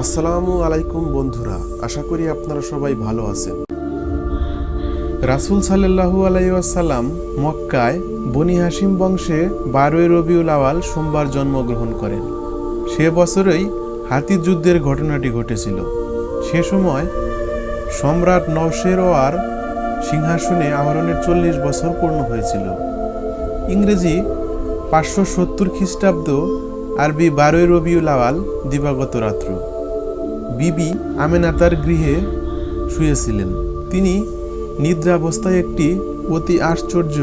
আসসালামু আলাইকুম বন্ধুরা, আশা করি আপনারা সবাই ভালো আছেন। রাসুল সাল্লাহু আলাইসাল্লাম মক্কায় বনি হাসিম বংশে বারোই রবিউল আওয়াল সোমবার জন্মগ্রহণ করেন। সে বছরেই হাতি যুদ্ধের ঘটনাটি ঘটেছিল। সে সময় সম্রাট নওশেরোয়ার সিংহাসনে আহরণের চল্লিশ বছর পূর্ণ হয়েছিল। ইংরেজি পাঁচশো সত্তর খ্রিস্টাব্দ আরবি বারোই রবিউল আওয়াল দিবাগত রাত্র। বিবি আমেনাতার গৃহে শুয়েছিলেন। তিনি নিদ্রাবস্থায় একটি অতি আশ্চর্য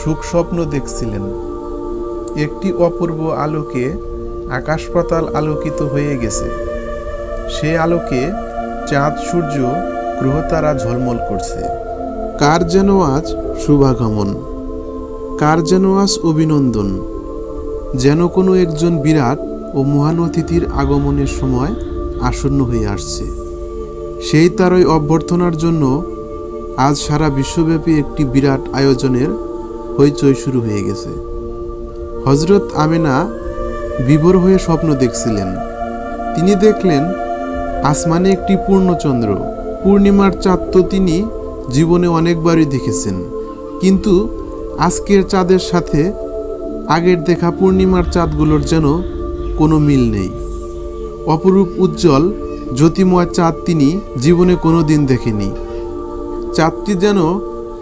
সুখ স্বপ্ন দেখছিলেন। একটি অপূর্ব আলোকে আকাশ পাতাল আলোকিত হয়ে গেছে। সে আলোকে চাঁদ, সূর্য গ্রহতারা ঝলমল করছে। কার যেন আজ শুভাগমন, কার যেন আজ অভিনন্দন, যেন কোনো একজন বিরাট ও মহান অতিথির আগমনের সময় আসন্ন হয়ে আসছে। সেই তারই অভ্যর্থনার জন্য আজ সারা বিশ্বব্যাপী একটি বিরাট আয়োজনের হইচই শুরু হয়ে গেছে। হজরত আমেনা বিভোর হয়ে স্বপ্ন দেখছিলেন। তিনি দেখলেন, আসমানে একটি পূর্ণচন্দ্র, পূর্ণিমার চাঁদ তো তিনি জীবনে অনেকবারই দেখেছেন। কিন্তু আজকের চাঁদের সাথে আগের দেখা পূর্ণিমার চাঁদগুলোর যেন কোনো মিল নেই। অপরূপ উজ্জ্বল, জ্যোতিময় চাঁদ তিনি জীবনে কোনো দিন দেখেনি। চাঁদটি যেন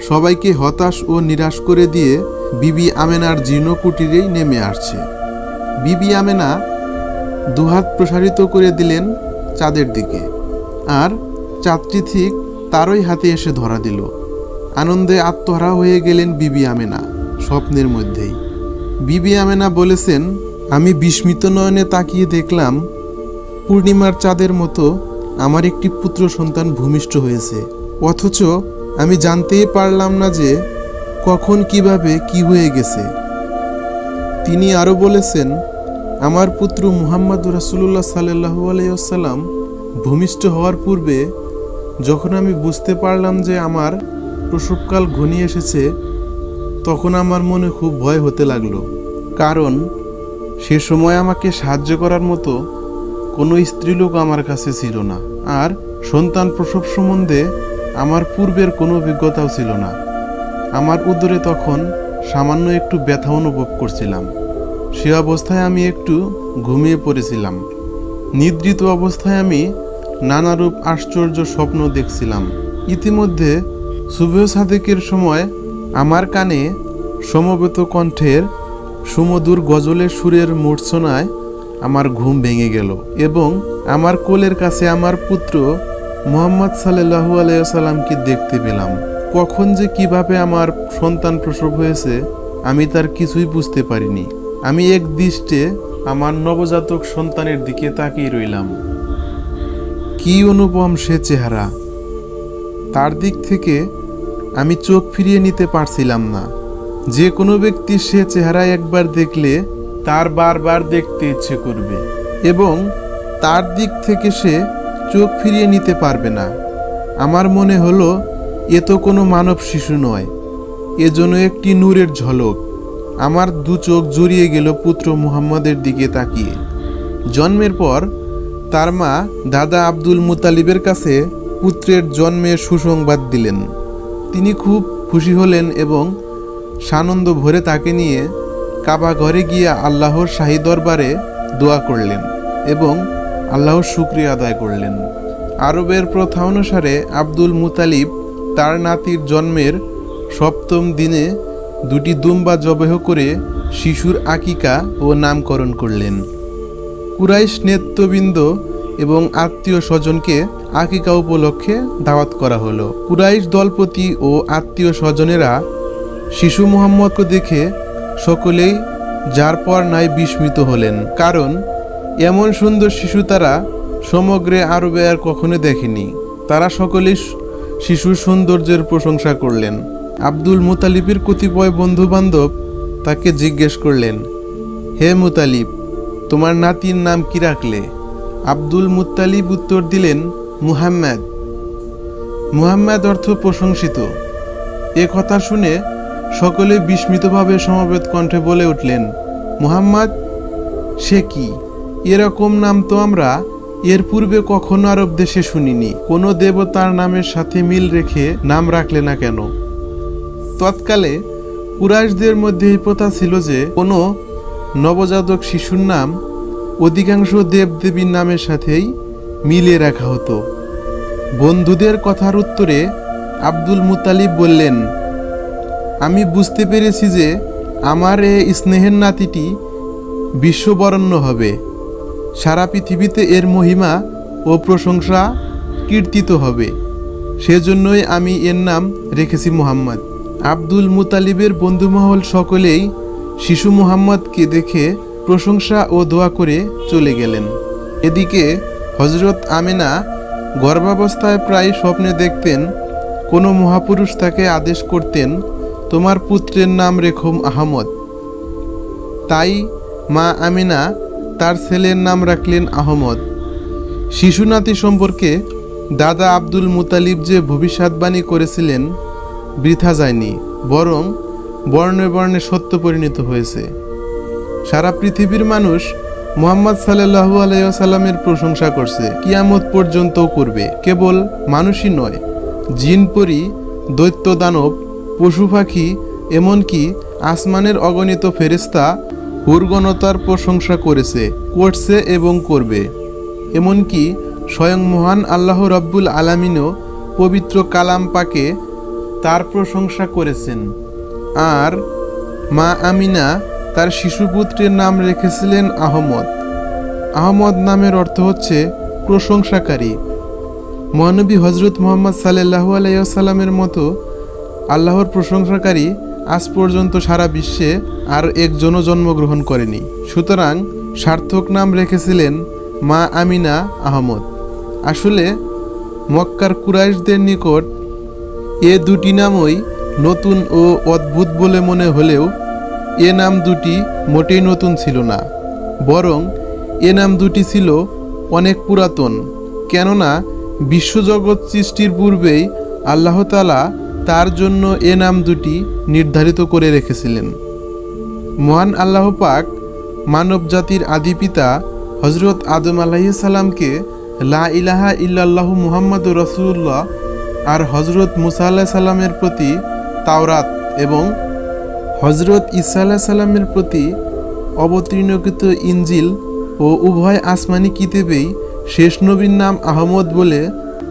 সবাইকে হতাশ ও নিরাশ করে দিয়ে বিবি আমেনার জীর্ণ কুটিরেই নেমে আসছে। বিবি আমেনা দুহাত প্রসারিত করে দিলেন চাঁদের দিকে। আর চাঁদটি ঠিক তারই হাতে এসে ধরা দিল। আনন্দে আত্মহারা হয়ে গেলেন বিবি আমেনা স্বপ্নের মধ্যেই। বিবি আমেনা বলেছেন, আমি বিস্মিত নয়নে তাকিয়ে দেখলাম পূর্ণিমার চাঁদের মতো আমার একটি পুত্র সন্তান ভূমিষ্ঠ হয়েছে। অথচ আমি জানতেই পারলাম না যে কখন কীভাবে কি হয়ে গেছে। তিনি আরও বলেছেন, আমার পুত্র মুহাম্মদ রাসুল্লাহ সাল্লাহু আলাইসাল্লাম ভূমিষ্ঠ হওয়ার পূর্বে যখন আমি বুঝতে পারলাম যে আমার প্রসবকাল ঘনিয়ে এসেছে, তখন আমার মনে খুব ভয় হতে লাগল। কারণ সে সময় আমাকে সাহায্য করার মতো কোনো স্ত্রীলোক আমার কাছে ছিল না, আর সন্তান প্রসব সম্বন্ধে আমার পূর্বের কোনো অভিজ্ঞতাও ছিল না। আমার উদরে তখন সামান্য একটু ব্যথা অনুভব করছিলাম। সে অবস্থায় আমি একটু ঘুমিয়ে পড়েছিলাম। নিদ্রিত অবস্থায় আমি নানারূপ আশ্চর্য স্বপ্ন দেখছিলাম। ইতিমধ্যে শুভ সাদেকের সময় আমার কানে সমবেত কণ্ঠের সুমধুর গজলের সুরের মূর্ছনায় আমার ঘুম ভেঙে গেল এবং আমার কোলের কাছে আমার পুত্র মোহাম্মদ সাল্লাহু আলাইসাল্লামকে দেখতে পেলাম। কখন যে কীভাবে আমার সন্তান প্রসব হয়েছে, আমি তার কিছুই বুঝতে পারিনি। আমি এক দৃষ্টে আমার নবজাতক সন্তানের দিকে তাকিয়ে রইলাম। কি অনুপম সে চেহারা। তার দিক থেকে আমি চোখ ফিরিয়ে নিতে পারছিলাম না। যে কোনো ব্যক্তি সে চেহারা একবার দেখলে তার বারবার দেখতে ইচ্ছে করবে এবং তার দিক থেকে সে চোখ ফিরিয়ে নিতে পারবে না। আমার মনে হলো, এ তো কোনো মানব শিশু নয়, এ যেন একটি নূরের ঝলক। আমার দু চোখ জড়িয়ে গেল পুত্র মুহাম্মদের দিকে তাকিয়ে। জন্মের পর তার মা দাদা আব্দুল মুতালিবের কাছে পুত্রের জন্মের সুসংবাদ দিলেন। তিনি খুব খুশি হলেন এবং সানন্দ ভরে তাকে নিয়ে কাবা ঘরে গিয়ে আল্লাহর শাহী দরবারে দোয়া করলেন এবং আল্লাহর শুক্রিয়া আদায় করলেন। আরবের প্রথা অনুসারে আব্দুল মুতালিব তার নাতির জন্মের সপ্তম দিনে দুটি দুম্বা জবেহ করে শিশুর আকিকা ও নামকরণ করলেন। কুরাইশ নেতৃবৃন্দ এবং আত্মীয় স্বজনকে আকিকা উপলক্ষে দাওয়াত করা হলো। কুরাইশ দলপতি ও আত্মীয় স্বজনেরা শিশু মোহাম্মদকে দেখে সকলেই যার পর নাই বিস্মিত হলেন। কারণ এমন সুন্দর শিশু তারা সমগ্রে আরবে আর কখনো দেখেনি। তারা সকলেই শিশুর সৌন্দর্যের প্রশংসা করলেন। আব্দুল মুতালিবের কতিপয় বন্ধু বান্ধব তাকে জিজ্ঞেস করলেন, হে মুতালিব, তোমার নাতির নাম কি রাখলে? আব্দুল মুতালিব উত্তর দিলেন, মুহাম্মদ। মুহাম্মদ অর্থ প্রশংসিত। এ কথা শুনে সকলে বিস্মিতভাবে সমবেত কণ্ঠে বলে উঠলেন, মুহাম্মদ, সে কি? এরকম নাম তো আমরা এর পূর্বে কখনো আরব দেশে শুনিনি। কোনো দেবতার নামের সাথে মিল রেখে নাম রাখলে না কেন? তৎকালে কুরাইশদের মধ্যে এই প্রথা ছিল যে, কোনো নবজাতক শিশুর নাম অধিকাংশ দেবদেবীর নামের সাথেই মিলিয়ে রাখা হতো। বন্ধুদের কথার উত্তরে আব্দুল মুতালিব বললেন আমি বুঝতে পেরেছি যে আমার এ স্নেহের নাতিটি বিশ্ববরণ্য হবে। সারা পৃথিবীতে এর মহিমা ও প্রশংসা কীর্তিত হবে। সেজন্যই আমি এর নাম রেখেছি মুহাম্মদ। আব্দুল মুতালিবের বন্ধুমহল সকলেই শিশু মুহাম্মদকে দেখে প্রশংসা ও দোয়া করে চলে গেলেন। এদিকে হজরত আমেনা গর্ভাবস্থায় প্রায় স্বপ্নে দেখতেন, কোনো মহাপুরুষ তাকে আদেশ করতেন তোমার পুত্রের নাম রেখুম আহমদ। তাই মা আমিনা তার ছেলের নাম রাখলেন আহমদ। শিশু নাতি সম্পর্কে দাদা আব্দুল মুতালিব যে ভবিষ্যৎবাণী করেছিলেন, বৃথা যায়নি, বরং বর্ণে বর্ণে সত্য পরিণত হয়েছে। সারা পৃথিবীর মানুষ মোহাম্মদ সাল্লাহু আলাইসাল্লামের প্রশংসা করছে, কিয়ামত পর্যন্তও করবে, কেবল মানুষই নয়, জিন পরি দৈত্য দানব পশু পাখি, এমনকি আসমানের অগণিত ফেরেস্তা হুরগণতার প্রশংসা করেছে, করছে এবং করবে। এমনকি স্বয়ং মহান আল্লাহ রব্বুল আলামিনও পবিত্র কালাম পাকে তার প্রশংসা করেছেন। আর মা আমিনা তার শিশুপুত্রের নাম রেখেছিলেন আহমদ। আহমদ নামের অর্থ হচ্ছে প্রশংসাকারী। মহানবী হজরত মোহাম্মদ সাল্লাহু আলাইসাল্লামের মতো আল্লাহর প্রশংসাকারী আজ পর্যন্ত সারা বিশ্বে আর একজনও জন্মগ্রহণ করেনি। সুতরাং সার্থক নাম রেখেছিলেন মা আমিনা আহমদ। আসলে মক্কার কুরাইশদের নিকট এ দুটি নামই নতুন ও অদ্ভুত বলে মনে হলেও এ নাম দুটি মোটেই নতুন ছিল না। বরং এ নাম দুটি ছিল অনেক পুরাতন। কেননা বিশ্বজগৎ সৃষ্টির পূর্বেই আল্লাহ তালা তার জন্য এ নাম দুটি নির্ধারিত করে রেখেছিলেন। মহান আল্লাহ পাক মানব জাতির আদি পিতা হজরত আদম আলাইসাল্লামকে লা ইলাহা ইল্লাল্লাহ মুহাম্মদ রসুল্লাহ আর হজরত মুসা আল্লাহ সাল্লামের প্রতি তাওরাত এবং হজরত ইসা আল্লাহ সাল্লামের প্রতি অবতীর্ণকৃত ইঞ্জিল ও উভয় আসমানি কিতাবেই শেষ নবীর নাম আহমদ বলে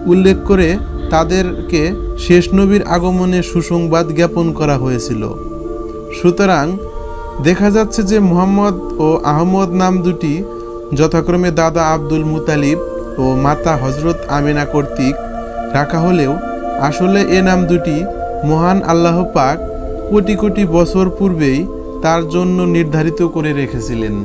উল্লেখ করে তাদেরকে শেষ নবীর আগমনের সুসংবাদ জ্ঞাপন করা হয়েছিল। সুতরাং দেখা যাচ্ছে যে মুহাম্মদ ও আহমদ নাম দুটি যথাক্রমে দাদা আব্দুল মুতালিব ও মাতা হজরত আমিনা কর্তৃক রাখা হলেও আসলে এ নাম দুটি মহান আল্লাহ পাক কোটি কোটি বছর পূর্বেই তার জন্য নির্ধারিত করে রেখেছিলেন।